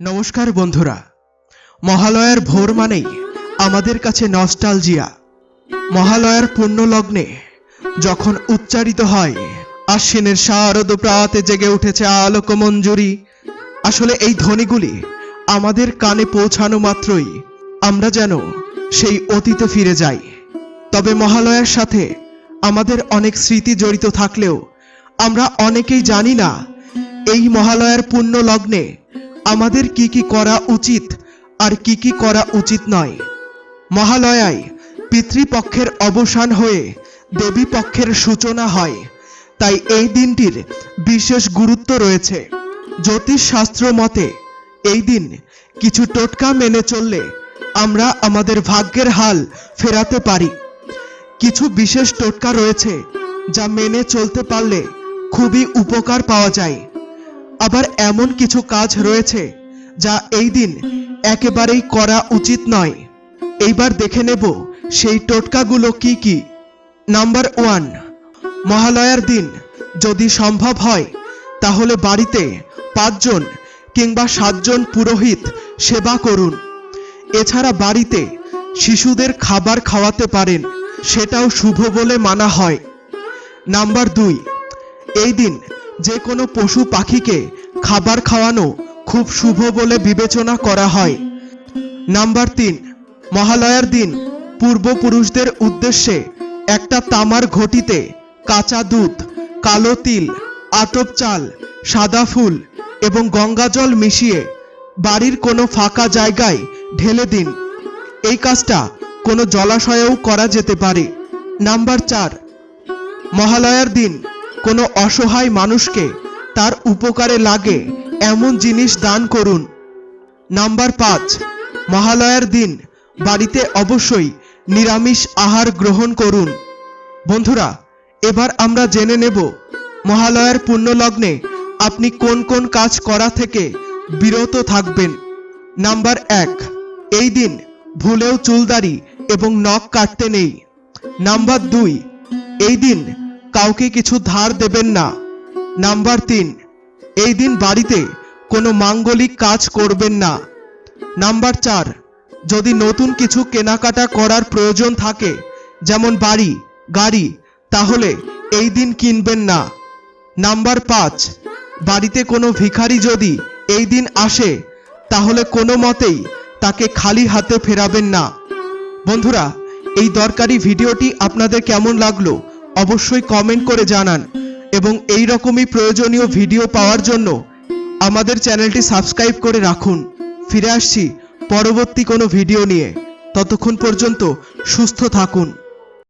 নমস্কার বন্ধুরা। মহালয়ার ভোর মানেই আমাদের কাছে নস্টালজিয়া। মহালয়ার পুণ্য লগ্নে যখন উচ্চারিত হয়, আশ্বিনের শারদ প্রাতে জেগে উঠেছে আলোক মঞ্জুরি আসলে এই ধ্বনিগুলি আমাদের কানে পৌঁছানো মাত্রই আমরা যেন সেই অতীতে ফিরে যাই। তবে মহালয়ার সাথে আমাদের অনেক স্মৃতি জড়িত থাকলেও আমরা অনেকেই জানি না, এই মহালয়ার পুণ্য লগ্নে আমাদের কি কি করা উচিত আর কি কি করা উচিত নয়। মহালয়ায় পিতৃপক্ষের অবসান হয়ে দেবী পক্ষের সূচনা হয়, তাই এই দিনটির বিশেষ গুরুত্ব রয়েছে। জ্যোতিষ শাস্ত্র মতে, এই দিন কিছু টোটকা মেনে চললে আমরা আমাদের ভাগ্যের হাল ফেরাতে পারি। কিছু বিশেষ টোটকা রয়েছে যা মেনে চলতে পারলে খুবই উপকার পাওয়া যায়। আবার এমন কিছু কাজ রয়েছে যা এই দিন একেবারেই করা উচিত নয়। এইবার দেখে নেব সেই টোটকাগুলো কি কি। নাম্বার ওয়ান, মহালয়ার দিন যদি সম্ভব হয়, তাহলে বাড়িতে পাঁচজন কিংবা সাতজন পুরোহিত সেবা করুন। এছাড়া বাড়িতে শিশুদের খাবার খাওয়াতে পারেন, সেটাও শুভ বলে মানা হয়। নাম্বার দুই, এই দিন যে কোনো পশু পাখিকে খাবার খাওয়ানো খুব শুভ বলে বিবেচনা করা হয়। নাম্বার তিন, মহালয়ার দিন পূর্বপুরুষদের উদ্দেশ্যে একটা তামার ঘটিতে কাঁচা দুধ, কালো তিল, আতপ চাল, সাদা ফুল এবং গঙ্গাজল মিশিয়ে বাড়ির কোনো ফাঁকা জায়গায় ঢেলে দিন। এই কাজটা কোনো জলাশয়েও করা যেতে পারে। নাম্বার চার, মহালয়ার দিন কোনো অসহায় মানুষকে তার উপকারে লাগে এমন জিনিস দান করুন। নাম্বার পাঁচ, মহালয়ার দিন বাড়িতে অবশ্যই নিরামিষ আহার গ্রহণ করুন। বন্ধুরা, এবার আমরা জেনে নেব মহালয়ার পুণ্যলগ্নে আপনি কোন কোন কাজ করা থেকে বিরত থাকবেন। নাম্বার এক, এই দিন ভুলেও চুলদারি এবং নখ কাটতে নেই। নাম্বার দুই, এই দিন কাউকে কিছু ধার দেবেন না। নাম্বার তিন, এই দিন বাড়িতে কোনো মাঙ্গলিক কাজ করবেন না। নাম্বার চার, যদি নতুন কিছু কেনাকাটা করার প্রয়োজন থাকে, যেমন বাড়ি, গাড়ি, তাহলে এই দিন কিনবেন না। নাম্বার পাঁচ, বাড়িতে কোনো ভিখারি যদি এই দিন আসে, তাহলে কোনো মতেই তাকে খালি হাতে ফেরাবেন না। বন্ধুরা, এই দরকারি ভিডিওটি আপনাদের কেমন লাগল? অবশ্যই কমেন্ট করে জানান এবং এই রকমই প্রয়োজনীয় ভিডিও পাওয়ার জন্য আমাদের চ্যানেলটি সাবস্ক্রাইব করে রাখুন। ফিরে আসছি পরবর্তী কোনো ভিডিও নিয়ে। ততক্ষণ পর্যন্ত সুস্থ থাকুন।